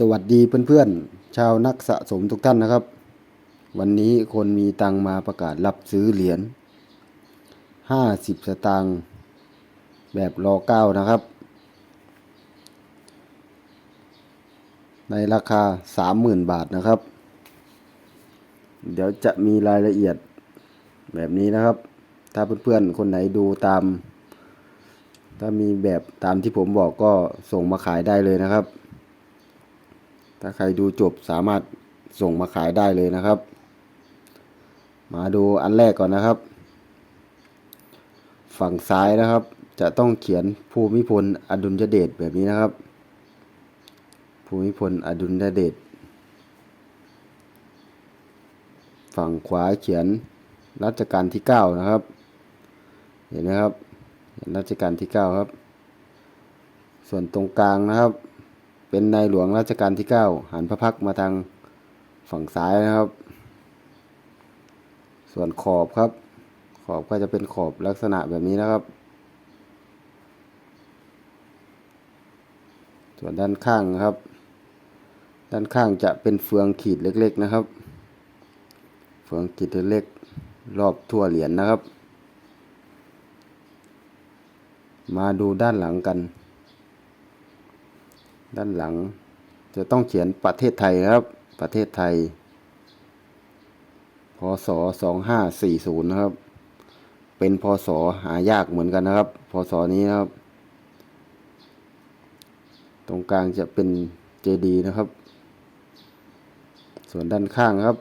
สวัสดีเพื่อนๆ ชาวนักสะสมทุกท่านนะครับ วันนี้คนมีตังมาประกาศรับซื้อเหรียญ50 สตางค์แบบรอเก้านะครับ ในราคา 30,000 บาทนะครับ เดี๋ยวจะมีรายละเอียดแบบนี้นะครับ ถ้าเพื่อนๆ คนไหนดูตาม ถ้ามีแบบตามที่ผมบอกก็ส่งมาขายได้เลยนะครับ ถ้าใครดูจบสามารถส่งมาขายได้เลยนะครับ มาดูอันแรกก่อนนะครับ ฝั่งซ้ายนะครับ จะต้องเขียนภูมิพลอดุลยเดชแบบนี้นะครับ ภูมิพลอดุลยเดชฝั่งขวาเขียนรัชกาลที่เก้านะครับ เห็นไหมครับ เห็นรัชกาลที่เก้าครับ ส่วนตรงกลางนะครับ เป็นในหลวงรัชกาลที่เก้าหันพระพักมาทางฝั่งซ้ายนะครับ ส่วนขอบครับ ขอบก็จะเป็นขอบลักษณะแบบนี้นะครับ ส่วนด้านข้างนะครับ ด้านข้างจะเป็นเฟืองขีดเล็ก ๆนะครับ เฟืองขีดเล็กๆรอบทั่วเหรียญนะครับ มาดูด้านหลังกัน ด้านหลัง จะต้องเขียนประเทศไทยครับ ประเทศไทย พศ2540นะครับ เป็นพศหายากเหมือนกันนะครับ พศนี้นะครับ ตรงกลางจะเป็นเจดีนะครับ ส่วนด้านข้างครับ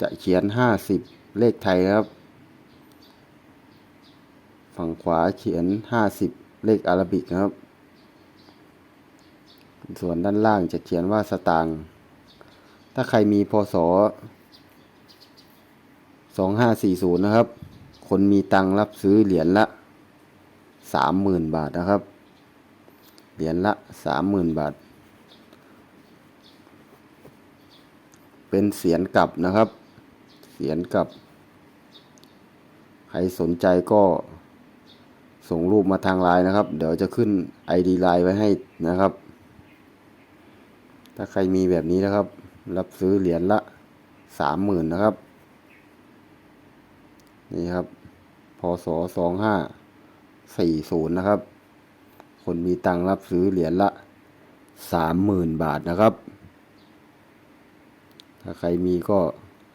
จะเขียน50เลขไทยนะครับ ฝั่งขวาเขียน50เลขอาราบิกนะครับ ส่วนด้านล่างจะเขียนว่าสตางค์ถ้าใครมีพศ2540 นะครับ คนมีตังรับซื้อเหรียญละ 30,000 บาทนะครับ เหรียญละ 30,000 บาท เป็นเสียนกลับนะครับ เสียนกลับ ใครสนใจก็ส่งรูปมาทางไลน์นะครับ เดี๋ยวจะขึ้น ID ไลน์ไว้ให้นะครับ ถ้าใครมีแบบนี้นะครับ รับซื้อเหรียญละสามหมื่นนะครับ นี่ครับพศสองห้าสี่ศูนย์นะครับ คนมีตังรับซื้อเหรียญละสามหมื่นบาทนะครับ ถ้าใครมีก็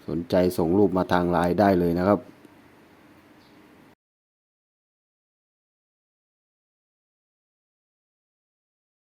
สนใจส่งรูปมาทางไลน์ได้เลยนะครับ